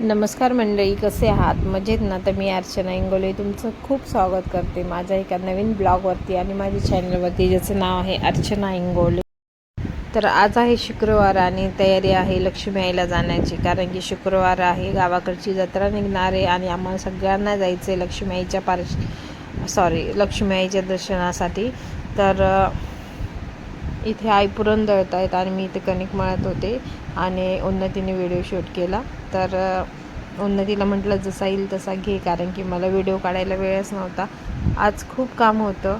नमस्कार मंडळी कसे आहात? मजेत ना? तर मी अर्चना इंगोले तुमचं खूप स्वागत करते माझ्या एका नवीन ब्लॉगवरती आणि माझ्या चॅनलवरती ज्याचं नाव आहे अर्चना इंगोले. तर आज आहे शुक्रवार आणि तयारी आहे लक्ष्मी आईला जाण्याची कारण की शुक्रवार आहे गावाकडची जत्रा निघणार आहे आणि आम्हाला सगळ्यांना जायचं आहे लक्ष्मी आईच्या पार सॉरी लक्ष्मी आईच्या दर्शनासाठी. तर इथे आई पुरण दळत आहेत आणि मी इथे कणिक मळत होते आणि उन्नतीने व्हिडिओ शूट केला. तर उन्नतीला म्हटलं जसा येईल तसा घे कारण की मला व्हिडिओ काढायला वेळच नव्हता. आज खूप काम होतं.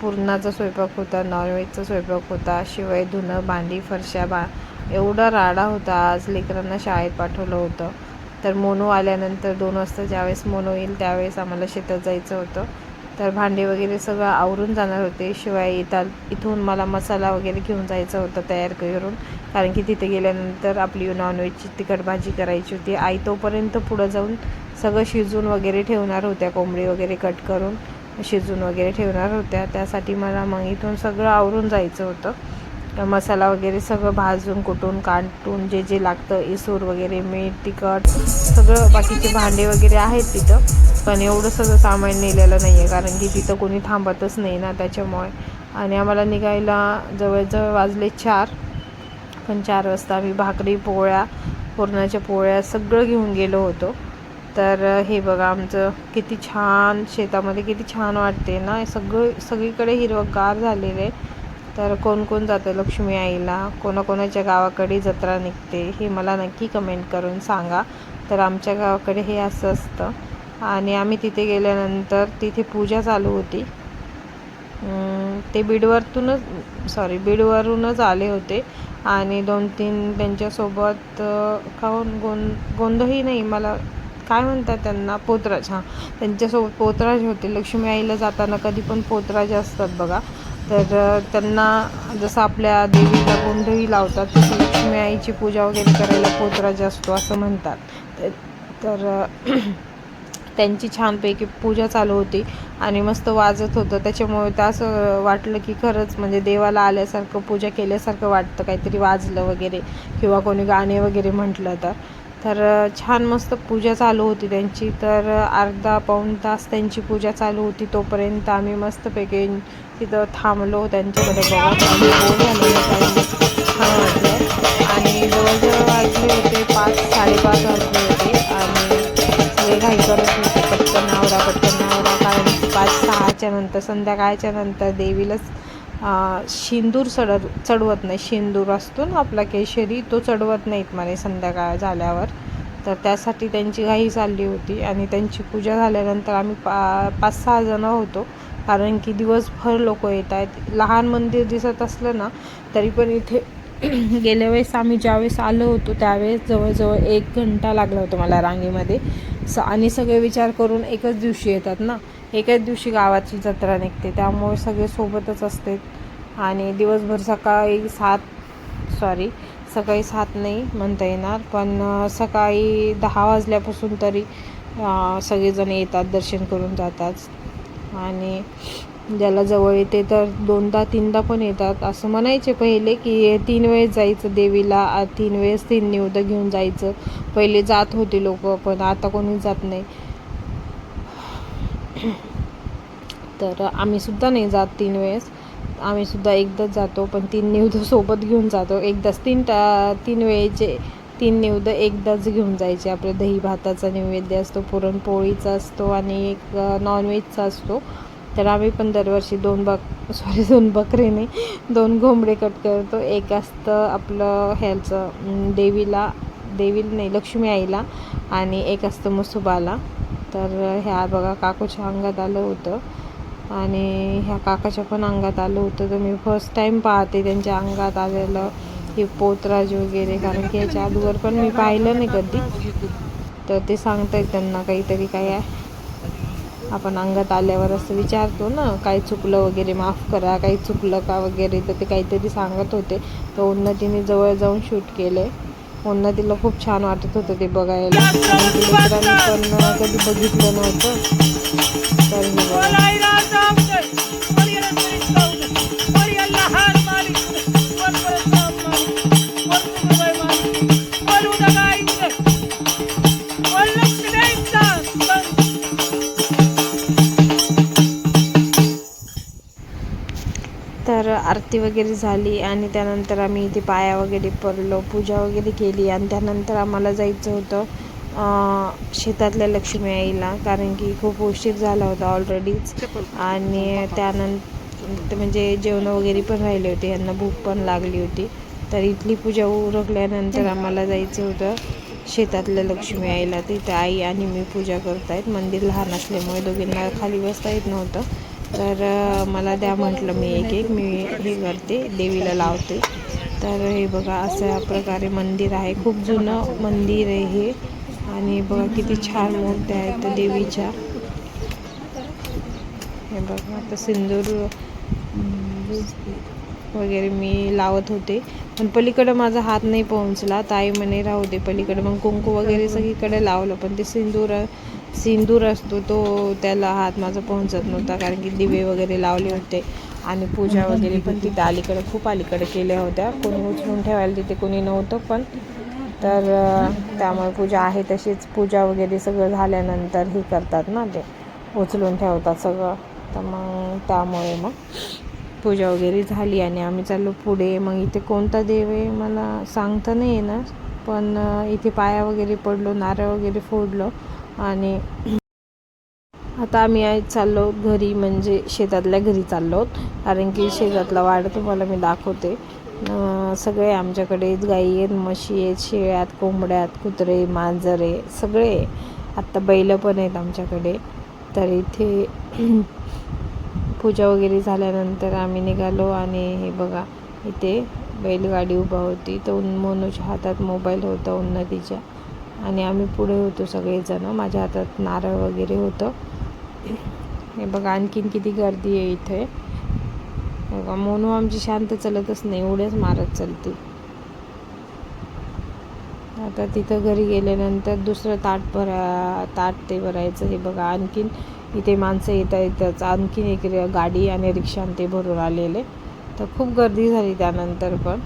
पुरणाचा स्वयंपाक होता नॉनव्हेजचा स्वयंपाक होता शिवाय धुणं भांडी फरशा बा एवढा राडा होता. आज लेकरांना शाळेत पाठवलं होतं. तर मोनू आल्यानंतर दोन वाजता ज्यावेळेस मोनो येईल त्यावेळेस आम्हाला शेतात जायचं होतं. तर भांडे वगैरे सगळं आवरून जाणार होते. शिवाय इथं इथून मला मसाला वगैरे घेऊन जायचा होता तयार करून. कारण की तिथे गेल्यानंतर आपली नॉनव्हेजची तिखट भाजी करायची होती. आई तोपर्यंत पुढं जाऊन सगळं शिजून वगैरे ठेवणार होत्या. कोंबडी वगैरे कट करून शिजून वगैरे ठेवणार होत्या. त्यासाठी मला मग इथून सगळं आवरून जायचं होतं. मसाला वगैरे सगळं भाजून कुटून काटून जे जे लागतं इसूर वगैरे मीठ तिखट सगळं बाकीचे भांडे वगैरे आहेत तिथं. पण एवढं सगळं सामान नेलेलं नाही आहे कारण की तिथं कोणी थांबतच नाही ना त्याच्यामुळे. आणि आम्हाला निघायला जवळजवळ वाजले चार पण चार वाजता आम्ही भाकरी पोळ्या पुरणाच्या पोळ्या सगळं घेऊन गेलो होतो. तर हे बघा आमचं किती छान शेतामध्ये किती छान वाटते ना सगळं सगळीकडे हिरवंगार झालेले. तर कोण कोण जातं लक्ष्मी आईला कोणाकोणाच्या गावाकडे जत्रा निघते हे मला नक्की कमेंट करून सांगा. तर आमच्या गावाकडे हे असं असतं. आणि आम्ही तिथे गेल्यानंतर तिथे पूजा चालू होती. ते बीडवरतूनच सॉरी बीडवरूनच आले होते. आणि दोन तीन त्यांच्यासोबत खाऊन गोंद गों नाही मला काय म्हणतात त्यांना पोतराज हां त्यांच्यासोबत पोतराज होते. लक्ष्मी आईला जाताना कधी पण पोतराज असतात बघा. तर त्यांना जसं आपल्या देवीला गोंधळी लावतात तसं लक्ष्मी आईची पूजा वगैरे करायला पोतराज असतो असं म्हणतात. तर- तर त्यांची छानपैकी पूजा चालू होती आणि मस्त वाजत होतं. त्याच्यामुळे तर असं वाटलं की खरंच म्हणजे देवाला आल्यासारखं पूजा केल्यासारखं वाटतं. काहीतरी वाजलं वगैरे किंवा कोणी गाणे वगैरे म्हटलं तर. तर छान मस्त पूजा चालू होती त्यांची. तर अर्धा पाऊण तास त्यांची पूजा चालू होती तोपर्यंत आम्ही मस्तपैकी तिथं थांबलो त्यांच्याकडे बघत. आणि छान वाटलं. आणि जवळजवळ वाजले होते पाच साडेपाच वाजले होते. आणि सगळे घाई करत पटकन नवरा कारण पाच सहाच्या नंतर संध्याकाळच्या नंतर देवीलाच शिंदूर शेंदूर चढत चढवत नाही. शेंदूर असतो ना आपला केशरी तो चढवत नाहीत म्हणे संध्याकाळ झाल्यावर. तर त्यासाठी त्यांची घाई चालली होती आणि त्यांची पूजा झाल्यानंतर आम्ही पा पाच सहा जणं होतो. कारण की दिवसभर लोक येत आहेत. लहान मंदिर दिसत असलं ना तरी पण इथे गेल्या वेळेस आम्ही ज्यावेळेस आलो होतो त्यावेळेस जवळजवळ एक घंटा लागला होता मला रांगेमध्ये. स आणि सगळे विचार करून एकच दिवशी येतात ना. एकाच दिवशी गावाची जत्रा निघते. त्यामुळे सगळे सोबतच असते. आणि दिवसभर सकाळी सात सॉरी सकाळी सात नाही म्हणता येणार. पण सकाळी दहा वाजल्यापासून तरी सगळेजण येतात दर्शन करून जातात. आणि ज्याला जवळ येते तर दोनदा तीनदा पण येतात. असं म्हणायचे पहिले की तीन वेळेस जायचं देवीला तीन वेळेस तीन निवद घेऊन जायचं. पहिले जात होते लोक पण आता कोणी जात नाही. तर आम्ही सुद्धा नाही जात तीन वेळेस. आम्ही सुद्धा एकदाच जातो पण तीन निवद सोबत घेऊन जातो. एकदाच तीन टा तीन वेळेचे तीन निवद एकदाच घेऊन जायचे. आपलं दही भाताचा नैवेद्य असतो पुरणपोळीचा असतो आणि एक नॉनव्हेजचा असतो. तर आम्ही पण दरवर्षी दोन बक सॉरी दोन बकरीने दोन घोंबडे कट करतो. एक असतं आपलं ह्याचं देवीला देवीला नाही लक्ष्मी आईला आणि एक असतं मुसुबाला. तर ह्या बघा काकूच्या अंगात आलं होतं. आणि ह्या काकाच्या पण अंगात आलं होतं. तर मी फर्स्ट टाईम पाहते त्यांच्या अंगात आलेलं हे पोतराज वगैरे. कारण की याच्या अगोदर पण मी पाहिलं नाही कधी. तर ते सांगतायत त्यांना काहीतरी काय आहे. आपण अंगात आल्यावर असं विचारतो ना काय चुकलं वगैरे माफ करा काही चुकलं का वगैरे? तर ते काहीतरी सांगत होते. तर उन्नतीने जवळ जाऊन शूट केले उन्नतीला खूप छान वाटत होतं ते बघायला. म्हणजे कारण पण कधी बघितलं नव्हतं. तर आरती वगैरे झाली आणि त्यानंतर आम्ही इथे पाया वगैरे पडलो पूजा वगैरे केली आणि त्यानंतर आम्हाला जायचं होतं शेतातल्या लक्ष्मी आईला. कारण की खूप उशीर झाला होता ऑलरेडीच आणि त्यानंतर म्हणजे जेवण वगैरे पण राहिले होते यांना भूक पण लागली होती. तर इथली पूजा उरकल्यानंतर आम्हाला जायचं होतं शेतातल्या लक्ष्मी आईला. तिथे आई आणि मी पूजा करतायत. मंदिर लहान असल्यामुळे दोघींना खाली बसता येत नव्हतं. तर मला द्या म्हटलं मी एक एक. मी हे करते देवीला लावते. तर हे बघा अशा प्रकारे मंदिर आहे. खूप जुनं मंदिर आहे हे. आणि बघा किती छान मूर्त्या आहेत देवीच्या. हे बघा आता सिंदूर वगैरे मी लावत होते. पण पलीकडं माझा हात नाही पोहोचला. ताई म्हणे राहू दे पलीकडं. मग कुंकू वगैरे सगळीकडे लावलं. पण ते सिंदूर सिंदूर असतो तो त्याला हात माझा पोहोचत नव्हता कारण की दिवे वगैरे लावले होते आणि पूजा वगैरे पण तिथे अलीकडे खूप अलीकडे केल्या होत्या. कोणी उचलून ठेवायला तिथे कोणी नव्हतं पण. तर त्यामुळे पूजा आहे तशीच. पूजा वगैरे सगळं झाल्यानंतर हे करतात ना ते. उचलून ठेवतात सगळं. तर मग त्यामुळे मग पूजा वगैरे झाली आणि आम्ही चाललो पुढे. मग इथे कोणता देव आहे मला सांगता नाही येणार. पण इथे पाया वगैरे पडलो नारळ वगैरे फोडलो. आणि आता आम्ही आज चाललो घरी म्हणजे शेतातल्या घरी चाललो. कारण की शेतातला वाढ तुम्हाला मी दाखवते. सगळे आमच्याकडे गाई आहेत म्हशी आहेत शेळ्या आहेत कोंबड्या आहेत कुत्रे मांजरे सगळे आत्ता बैलं पण आहेत आमच्याकडे. तर इथे पूजा वगैरे झाल्यानंतर आम्ही निघालो आणि हे बघा इथे बैलगाडी उभा होती. तर उन मोनूच्या हातात मोबाईल होता उन्नतीच्या. आणि आम्ही पुढे होतो सगळेजण. माझ्या हातात नारळ वगैरे होतं. हे बघा आणखीन किती गर्दी आहे इथे. बघा मोनू आमची शांत चालतच नाही उड्याच मारत चालते. आता तिथं घरी गेल्यानंतर दुसरं ताट भरा ताट ते भरायचं हे बघा. आणखीन इथे माणसं येता येतात आणखीन एक गाडी आणि रिक्षा ते भरून आलेले. तर खूप गर्दी झाली त्यानंतर पण.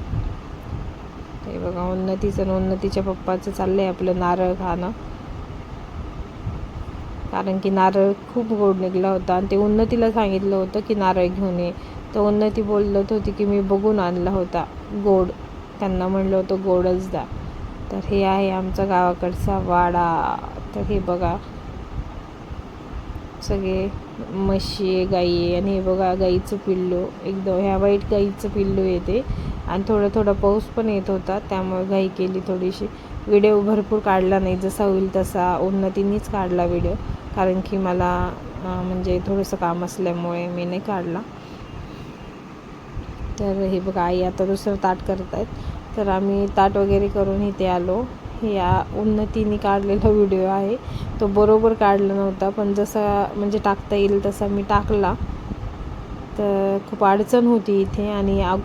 हे बघा उन्नतीचं आणि उन्नतीच्या पप्पाचं चाललं आहे आपलं नारळ खाणं. कारण की नारळ खूप गोड निघला होता आणि ते उन्नतीला सांगितलं होतं की नारळ घेऊन ये. तर उन्नती बोलत होती की मी बघून आणला होता गोड. त्यांना म्हणलं होतं गोडच द्या. तर हे आहे आमचा गावाकडचा वाडा. तर हे बघा सगळे म्हशी आहे गाई आहे आणि हे बघा गाईचं पिल्लू. एकदम ह्या वाईट गाईचं पिल्लू येते आणि थोडं थोडा पाऊस पण येत होता त्यामुळे घाई केली थोडीशी. व्हिडिओ भरपूर काढला नाही जसा होईल तसा. उन्नतीनेच काढला व्हिडिओ कारण की मला म्हणजे थोडंसं काम असल्यामुळे मी नाही काढला. तर हे बघा आई आता दुसरं ताट करत आहेत तर आम्ही ताट वगैरे करून इथे आलो. हे या उन्नतीने काढलेला व्हिडिओ आहे. तो बरोबर काढला नव्हता पण जसा म्हणजे टाकता येईल तसा मी टाकला. तर खूप अडचण होती इथे आणि अग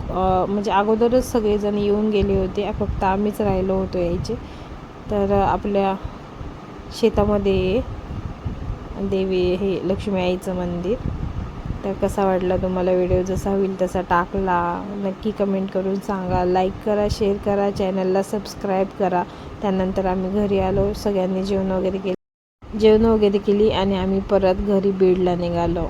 म्हणजे अगोदरच सगळेजण येऊन गेले होते. फक्त आम्हीच राहिलो होतो यायचे. तर आपल्या शेतामध्ये देवी हे लक्ष्मी आईचं मंदिर. तर कसा वाटला तुम्हाला व्हिडिओ? जसा होईल तसा टाकला. नक्की कमेंट करून सांगा. लाईक करा शेअर करा चॅनलला सबस्क्राईब करा. त्यानंतर आम्ही घरी आलो. सगळ्यांनी जेवण वगैरे केलं. जेवण वगैरे केली आणि आम्ही परत घरी बीडला निघालो.